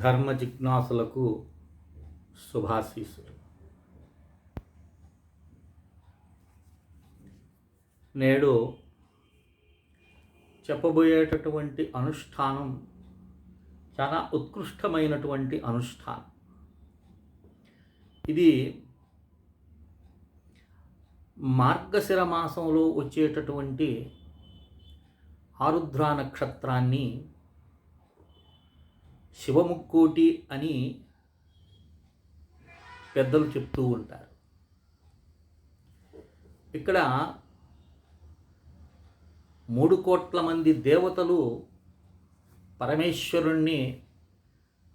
ధర్మ జిజ్ఞాసులకు శుభాశీసులు నేడు చెప్పబోయేటటువంటి అనుష్ఠానం చాలా ఉత్కృష్టమైనటువంటి అనుష్ఠానం. ఇది మార్గశిర మాసంలో వచ్చేటటువంటి ఆరుద్ర నక్షత్రాన్ని శివముక్కోటి అని పెద్దలు చెప్తూ ఉంటారు. ఇక్కడ మూడు కోట్ల మంది దేవతలు పరమేశ్వరుణ్ణి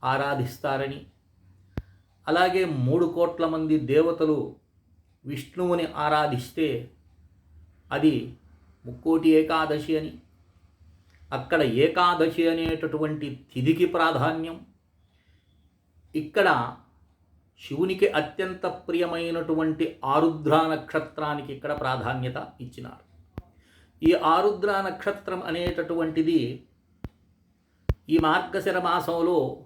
ఆరాధిస్తారని అలాగే మూడు కోట్ల మంది దేవతలు విష్ణువుని ఆరాధిస్తే అది ముక్కోటి ఏకాదశి అని అక్కడ ఏకాదశి అనేటటువంటి తిథికి ప్రాధాన్యం. ఇక్కడ శివునికి అత్యంత ప్రియమైనటువంటి ఆరుద్ర నక్షత్రానికి ఇక్కడ ప్రాధాన్యత ఇచ్చినారు. ఈ ఆరుద్ర నక్షత్రం అనేటటువంటిది ఈ మార్గశిర మాసంలో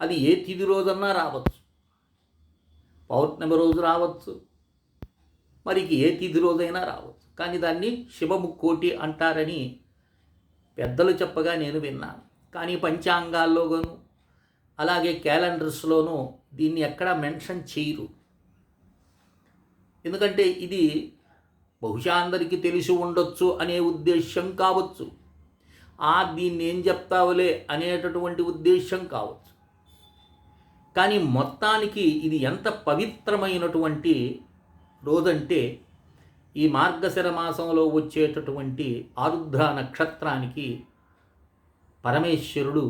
అది ఏ తిథి రోజన్నా రావచ్చు. పౌర్ణమి రోజు రావచ్చు. మరికి ఏ తిథి రోజైనా రావచ్చు. కానీ దాన్ని శివముక్కోటి అంటారని పెద్దలు చెప్పగా నేను విన్నాను. కానీ పంచాంగాల్లోగాను అలాగే క్యాలెండర్స్లోనూ దీన్ని ఎక్కడా మెన్షన్ చేయరు. ఎందుకంటే ఇది బహుశా అందరికీ తెలిసి ఉండొచ్చు అనే ఉద్దేశ్యం కావచ్చు. ఆ దీన్ని ఏం చెప్తావులే అనేటటువంటి ఉద్దేశ్యం కావచ్చు. కానీ మొత్తానికి ఇది ఎంత పవిత్రమైనటువంటి రోజంటే ఈ మార్గశిర మాసంలో వచ్చేటటువంటి ఆరుద్ర నక్షత్రానికి పరమేశ్వరుడు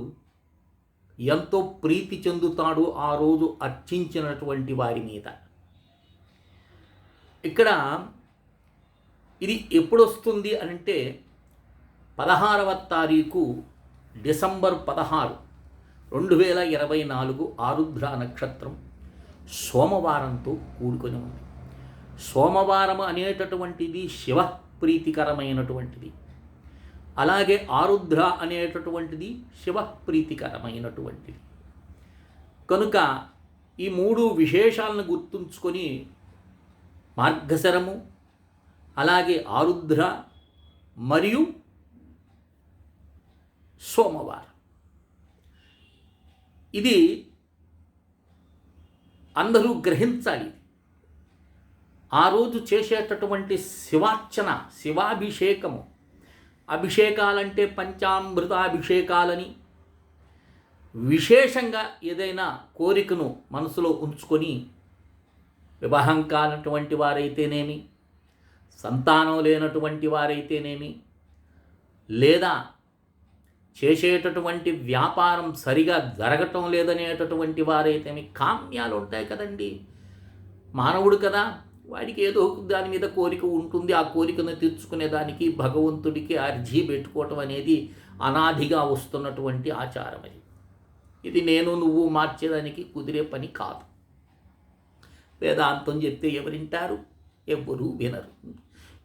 ఎంతో ప్రీతి చెందుతాడు ఆ రోజు అర్చించినటువంటి వారి మీద. ఇక్కడ ఇది ఎప్పుడొస్తుంది అంటే పదహారవ తారీఖు డిసెంబర్ పదహారు రెండు వేల ఇరవై నాలుగు ఆరుద్ర నక్షత్రం సోమవారంతో కూడుకొని ఉంది. సోమవారం అనేటటువంటిది శివ ప్రీతికరమైనటువంటిది. అలాగే ఆరుద్ర అనేటటువంటిది శివ ప్రీతికరమైనటువంటిది. కనుక ఈ మూడు విశేషాలను గుర్తుంచుకొని మార్గశరము అలాగే ఆరుద్ర మరియు సోమవారం. ఇది అందరూ గ్రహించాలి. ఆ రోజు చేసేటటువంటి శివార్చన శివాభిషేకము. అభిషేకాలంటే పంచామృతాభిషేకాలని విశేషంగా ఏదైనా కోరికను మనసులో ఉంచుకొని వివాహం కానటువంటి వారైతేనేమి సంతానం లేనటువంటి వారైతేనేమి లేదా చేసేటటువంటి వ్యాపారం సరిగా జరగటం లేదనేటటువంటి వారైతేమి కామ్యాలు ఉంటాయి కదండి. మానవుడు కదా వాడికి ఏదో దాని మీద కోరిక ఉంటుంది. ఆ కోరికను తీర్చుకునే దానికి భగవంతుడికి అర్జీ పెట్టుకోవటం అనేది అనాదిగా వస్తున్నటువంటి ఆచారం అది. ఇది నేను నువ్వు మార్చేదానికి కుదిరే పని కాదు. వేదాంతం చెప్తే ఎవరింటారు? ఎవ్వరూ వినరు.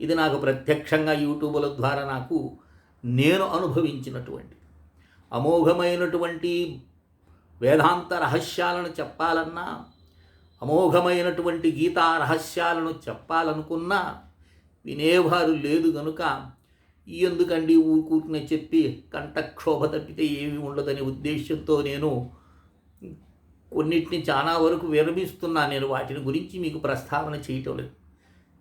ఇది నాకు ప్రత్యక్షంగా యూట్యూబ్ల ద్వారా నాకు నేను అనుభవించినటువంటి అమోఘమైనటువంటి వేదాంత రహస్యాలను చెప్పాలన్నా అమోఘమైనటువంటి గీతా రహస్యాలను చెప్పాలనుకున్నా వినేవారు లేదు గనుక ఎందుకండి ఊరుకూరుకునే చెప్పి కంఠక్షోభ తప్పితే ఏమి ఉండదనే ఉద్దేశంతో నేను కొన్నిటిని చాలా వరకు విరమిస్తున్నా. నేను వాటిని గురించి మీకు ప్రస్తావన చేయటం లేదు.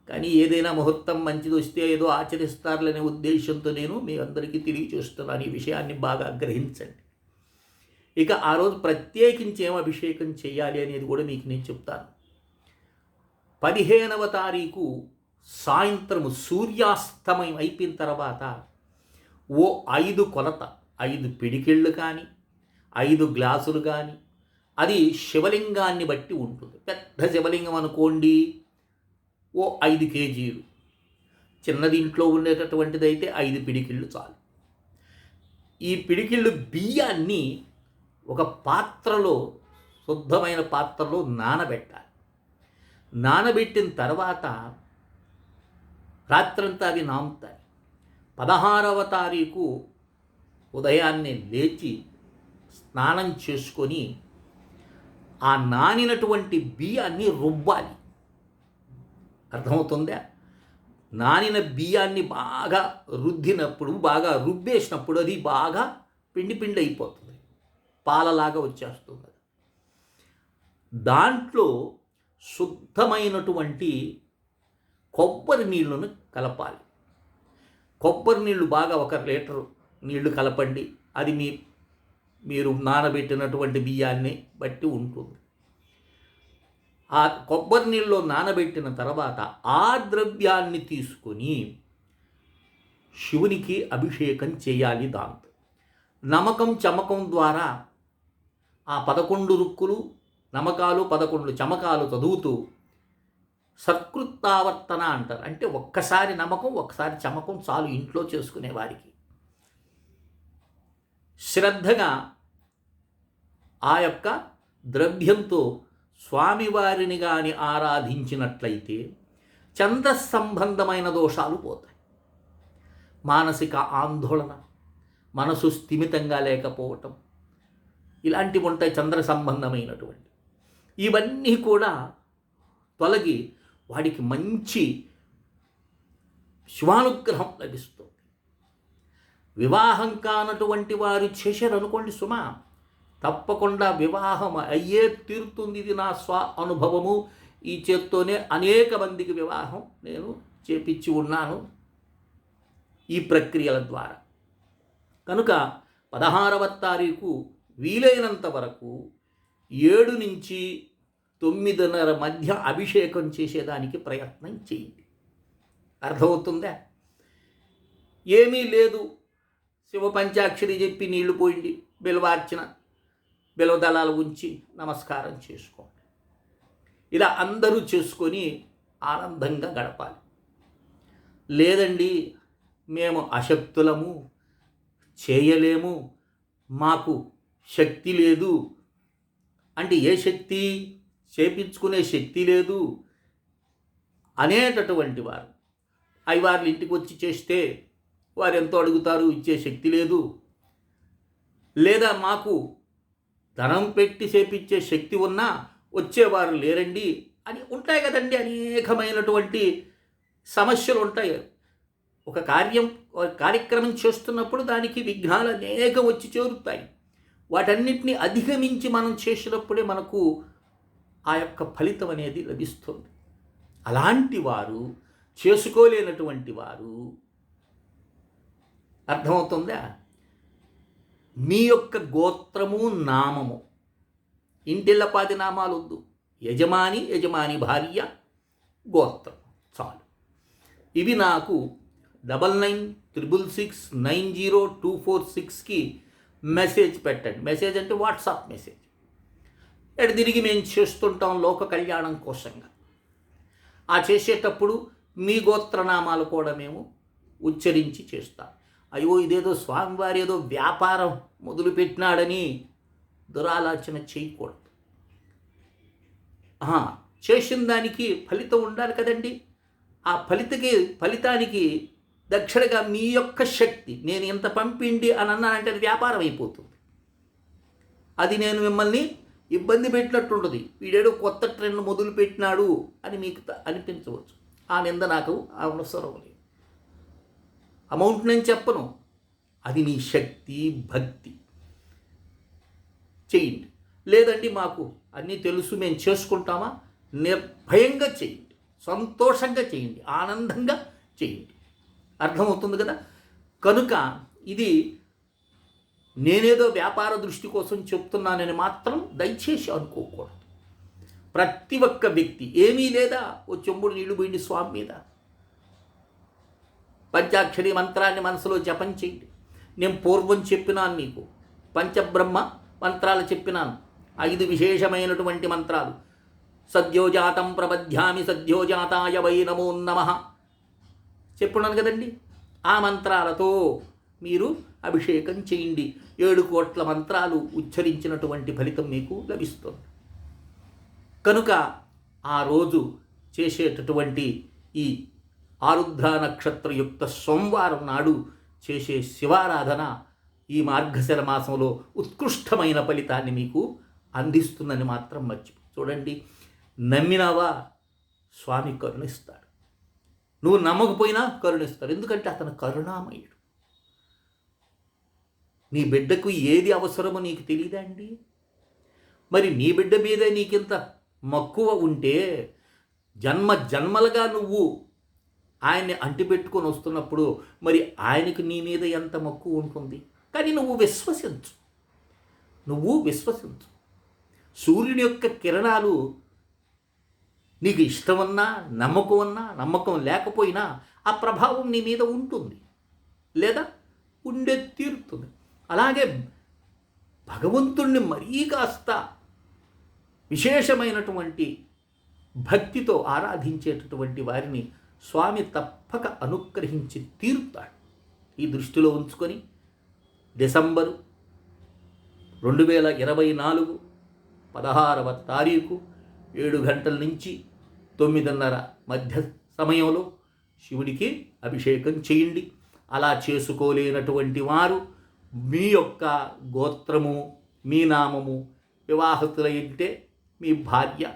కానీ ఏదైనా ముహూర్తం మంచిది వస్తే ఏదో ఆచరిస్తారులనే ఉద్దేశంతో నేను మీ అందరికీ తెలియచేస్తున్నాను ఈ విషయాన్ని బాగా గ్రహించండి. ఇక ఆ రోజు ప్రత్యేకించి ఏం అభిషేకం చేయాలి అనేది కూడా మీకు నేను చెప్తాను. పదిహేనవ తారీఖు సాయంత్రము సూర్యాస్తమయం అయిపోయిన తర్వాత ఓ ఐదు కొలత ఐదు పిడికిళ్ళు కానీ ఐదు గ్లాసులు కానీ అది శివలింగాన్ని బట్టి ఉంటుంది. పెద్ద శివలింగం అనుకోండి ఓ ఐదు కేజీలు. చిన్నది ఇంట్లో ఉండేటటువంటిది అయితే ఐదు పిడికిళ్ళు చాలు. ఈ పిడికిళ్ళు బియ్యాన్ని ఒక పాత్రలో శుద్ధమైన పాత్రలో నానబెట్టాలి. నానబెట్టిన తర్వాత రాత్రంతా అవి నాముతాయి పదహారవ తారీఖు ఉదయాన్నే లేచి స్నానం చేసుకొని ఆ నానినటువంటి బియ్యాన్ని రుబ్బాలి. అర్థమవుతుందా? నానిన బియ్యాన్ని బాగా రుద్దినప్పుడు బాగా రుబ్బేసినప్పుడు అది బాగా పిండి పిండి అయిపోతుంది. పాలలాగా వచ్చేస్తుంది. దాంట్లో శుద్ధమైనటువంటి కొబ్బరి నీళ్ళను కలపాలి. కొబ్బరి నీళ్ళు బాగా ఒక లీటర్ నీళ్ళు కలపండి. అది మీ మీరు నానబెట్టినటువంటి బియ్యాన్ని బట్టి ఉంటుంది. ఆ కొబ్బరి నీళ్ళలో నానబెట్టిన తర్వాత ఆ ద్రవ్యాన్ని తీసుకొని శివునికి అభిషేకం చేయాలి దాంతో. నమకం చమకం ద్వారా ఆ పదకొండు రుక్కులు నమకాలు పదకొండు చమకాలు చదువుతూ సత్కృత్తావర్తన అంటారు. అంటే ఒక్కసారి నమ్మకం ఒక్కసారి చమకం చాలు ఇంట్లో చేసుకునే వారికి శ్రద్ధగా ఆ యొక్క ద్రవ్యంతో స్వామివారిని కానీ ఆరాధించినట్లయితే చంద్ర సంబంధమైన దోషాలు పోతాయి. మానసిక ఆందోళన మనసు స్థిమితంగా లేకపోవటం ఇలాంటివి ఉంటాయి చంద్ర సంబంధమైనటువంటి ఇవన్నీ కూడా తొలగి వాడికి మంచి శివానుగ్రహం లభిస్తుంది. వివాహం కానటువంటి వారు చేశారు అనుకోండి సుమా తప్పకుండా వివాహం అయ్యే తీరుతుంది. ఇది నా స్వ అనుభవము. ఈ చేత్తోనే అనేక మందికి వివాహం నేను చేపించి ఉన్నాను ఈ ప్రక్రియల ద్వారా. కనుక పదహారవ తారీఖు వీలైనంత వరకు ఏడు నుంచి తొమ్మిదిన్నర మధ్య అభిషేకం చేసేదానికి ప్రయత్నం చేయండి. అర్థమవుతుందా? ఏమీ లేదు. శివ పంచాక్షరి చెప్పి నీళ్ళు పోయింది బిలవార్చిన బిలవదళాలు ఉంచి నమస్కారం చేసుకోండి. ఇలా అందరూ చేసుకొని ఆనందంగా గడపాలి. లేదండి మేము అశక్తులము చేయలేము. మాకు శక్తి లేదు. అంటే ఏ శక్తి? చేపించుకునే శక్తి లేదు. అనేటటువంటి వారు. అవి వారి ఇంటికి వచ్చి చేస్తే వారు ఎంతో అడుగుతారు ఇచ్చే శక్తి లేదు. లేదా మాకు ధనం పెట్టి చేపించే శక్తి ఉన్నా వచ్చేవారు లేరండి అని ఉంటాయి కదండి అనేకమైనటువంటి సమస్యలు ఉంటాయి. ఒక కార్యం కార్యక్రమం చేస్తున్నప్పుడు దానికి విఘ్నాలు అనేకం వచ్చి చేరుతాయి. వాటన్నిటిని అధిగమించి మనం చేసినప్పుడే మనకు ఆ యొక్క ఫలితం అనేది లభిస్తుంది. అలాంటి వారు చేసుకోలేనటువంటి వారు అర్థమవుతుందా? మీ యొక్క గోత్రము నామము. ఇంటిళ్ళపాది నామాలు వద్దు యజమాని యజమాని భార్య గోత్రం. చాలు. ఇవి నాకు double nine triple six nine zero two four సిక్స్కి మెసేజ్ పెట్టండి. మెసేజ్ అంటే వాట్సాప్ మెసేజ్. ఎటు తిరిగి మేము చేస్తుంటాం లోక కళ్యాణం కోసంగా. ఆ చేసేటప్పుడు మీ గోత్రనామాలు కూడా మేము ఉచ్చరించి చేస్తాం. అయ్యో ఇదేదో స్వామివారి ఏదో వ్యాపారం మొదలుపెట్టినాడని దురాలోచన చేయకూడదు. చేసిన దానికి ఫలితం ఉండాలి కదండి. ఆ ఫలితకి ఫలితానికి దక్షిణగా మీ యొక్క శక్తి. నేను ఇంత పంపిండి అని అన్నానంటే అది వ్యాపారం అయిపోతుంది. అది నేను మిమ్మల్ని ఇబ్బంది పెట్టినట్టుంటుంది వీడేడో కొత్త ట్రెండ్ మొదలు పెట్టినాడు అని మీకు అనిపించవచ్చు. ఆ నింద నాకు అవసరం లేదు. అమౌంట్ నేను చెప్పను. అది మీ శక్తి భక్తి. చేయండి. లేదండి మాకు అన్నీ తెలుసు మేము చేసుకుంటామా? నిర్భయంగా చేయండి. సంతోషంగా చేయండి. ఆనందంగా చేయండి. అర్థమవుతుంది కదా? కనుక ఇది నేనేదో వ్యాపార దృష్టి కోసం చెప్తున్నానని మాత్రం దయచేసి అనుకోకూడదు. ప్రతి ఒక్క వ్యక్తి ఏమీ లేదా? ఓ చెంబుడు నీళ్ళు పోయింది స్వామి మీద. పంచాక్షరి మంత్రాన్ని మనసులో జపం చేయండి. నేను పూర్వం చెప్పినాను నీకు. పంచబ్రహ్మ మంత్రాలు చెప్పినాను. ఐదు విశేషమైనటువంటి మంత్రాలు. సద్యోజాతం ప్రబధ్యామి సద్యోజాతాయ వై నమో నమ. చెప్పున్నాను కదండి. ఆ మంత్రాలతో మీరు అభిషేకం చేయండి. ఏడు కోట్ల మంత్రాలు ఉచ్చరించినటువంటి ఫలితం మీకు లభిస్తుంది. కనుక ఆ రోజు చేసేటటువంటి ఈ ఆరుద్ర నక్షత్రయుక్త సోమవారం నాడు చేసే శివారాధన ఈ మార్గశర మాసంలో ఉత్కృష్టమైన ఫలితాన్ని మీకు అందిస్తుందని మాత్రం మర్చి చూడండి. నమ్మినవా? స్వామి కరుణిస్తాడు. నువ్వు నమ్మకపోయినా కరుణిస్తాడు ఎందుకంటే అతను కరుణామయుడు. నీ బిడ్డకు ఏది అవసరమో నీకు తెలియదా అండి మరి నీ బిడ్డ మీద నీకింత మక్కువ ఉంటే జన్మ జన్మలుగా నువ్వు ఆయన్ని అంటిపెట్టుకొని వస్తున్నప్పుడు మరి ఆయనకు నీ మీద ఎంత మక్కువ ఉంటుంది? కానీ నువ్వు విశ్వసించు. నువ్వు విశ్వసించు. సూర్యుని యొక్క కిరణాలు నీకు ఇష్టమన్నా నమ్మకం అన్నా నమ్మకం లేకపోయినా ఆ ప్రభావం నీ మీద ఉంటుంది. లేదా? ఉండే తీరుతుంది. అలాగే భగవంతుణ్ణి మరీ కాస్త విశేషమైనటువంటి భక్తితో ఆరాధించేటటువంటి వారిని స్వామి తప్పక అనుగ్రహించి తీరుతాడు. ఈ దృష్టిలో ఉంచుకొని డిసెంబరు రెండు వేల ఇరవై నాలుగు పదహారవ తారీఖు ఏడు గంటల నుంచి తొమ్మిదిన్నర మధ్య సమయంలో శివుడికి అభిషేకం చేయండి. అలా చేసుకోలేనటువంటి వారు మీ యొక్క గోత్రము మీ నామము వివాహతులైతే మీ భార్య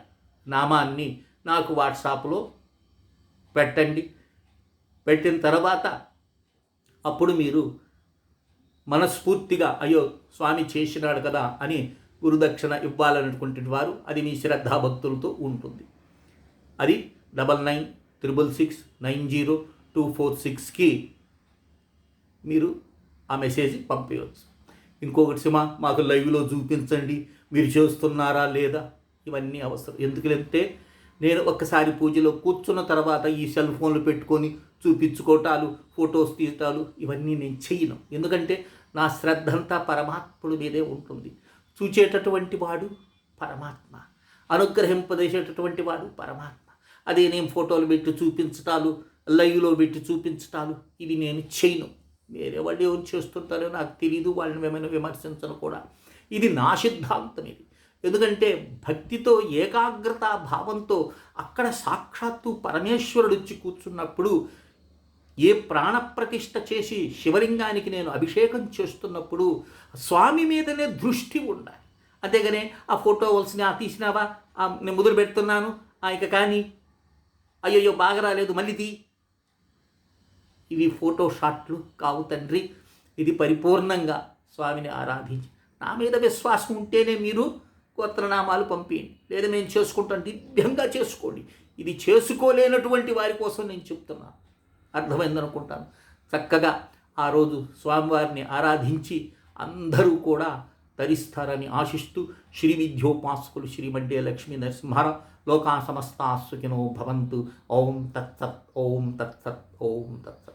నామాన్ని నాకు వాట్సాప్లో పెట్టండి. పెట్టిన తర్వాత అప్పుడు మీరు మనస్ఫూర్తిగా అయ్యో స్వామి చేసినాడు కదా అని గురుదక్షిణ ఇవ్వాలనుకుంటున్న వారు అది మీ శ్రద్ధాభక్తులతో ఉంటుంది. అది double nine triple six nine zero two four సిక్స్కి మీరు ఆ మెసేజ్ పంపించవచ్చు ఇంకొకటి సినిమా మాకు లైవ్లో చూపించండి మీరు చేస్తున్నారా లేదా? ఇవన్నీ అవసరం. ఎందుకంటే నేను ఒక్కసారి పూజలో కూర్చున్న తర్వాత ఈ సెల్ ఫోన్లు పెట్టుకొని చూపించుకోవటాలు ఫొటోస్ తీయటాలు ఇవన్నీ నేను చెయ్యను. ఎందుకంటే నా శ్రద్ధ అంతా పరమాత్ముడి మీదే ఉంటుంది. చూచేటటువంటి వాడు పరమాత్మ. అనుగ్రహింపదేసేటటువంటి వాడు పరమాత్మ. అదే నేను ఫోటోలు పెట్టి చూపించటాలు లైవ్లో పెట్టి చూపించటాలు ఇవి నేను చేయను. వేరే వాళ్ళు ఎవరు చేస్తుంటారో నాకు తెలియదు వాళ్ళని ఏమైనా విమర్శించను కూడా. ఇది నా సిద్ధాంతం ఇది. ఎందుకంటే భక్తితో ఏకాగ్రత భావంతో అక్కడ సాక్షాత్తు పరమేశ్వరుడు వచ్చి కూర్చున్నప్పుడు ఏ ప్రాణప్రతిష్ఠ చేసి శివలింగానికి నేను అభిషేకం చేస్తున్నప్పుడు స్వామి మీదనే దృష్టి ఉండాలి. అంతేగానే ఆ ఫోటో వలసిన ఆ తీసినావా నేను మొదలు పెడుతున్నాను. ఇక కానీ అయ్యయ్యో బాగా రాలేదు మళ్ళీ తీ. ఇవి ఫోటో షాట్లు కావు తండ్రి. ఇది పరిపూర్ణంగా స్వామిని ఆరాధించి. నా మీద విశ్వాసం ఉంటేనే మీరు గోత్రనామాలు పంపించండి లేదా మేము చేసుకుంటాం దివ్యంగా చేసుకోండి. ఇది చేసుకోలేనటువంటి వారి కోసం నేను చెప్తున్నాను అర్థమైందనుకుంటాను చక్కగా ఆ రోజు స్వామివారిని ఆరాధించి అందరూ కూడా తరిస్తారని ఆశిస్తూ శ్రీ విద్యోపాసకులు శ్రీమడ్డే లక్ష్మీ నరసింహారావు లోకా సమస్తా సుఖినో భవంతు ఓం తత్సత్ ఓం తత్సత్ ఓం తత్సత్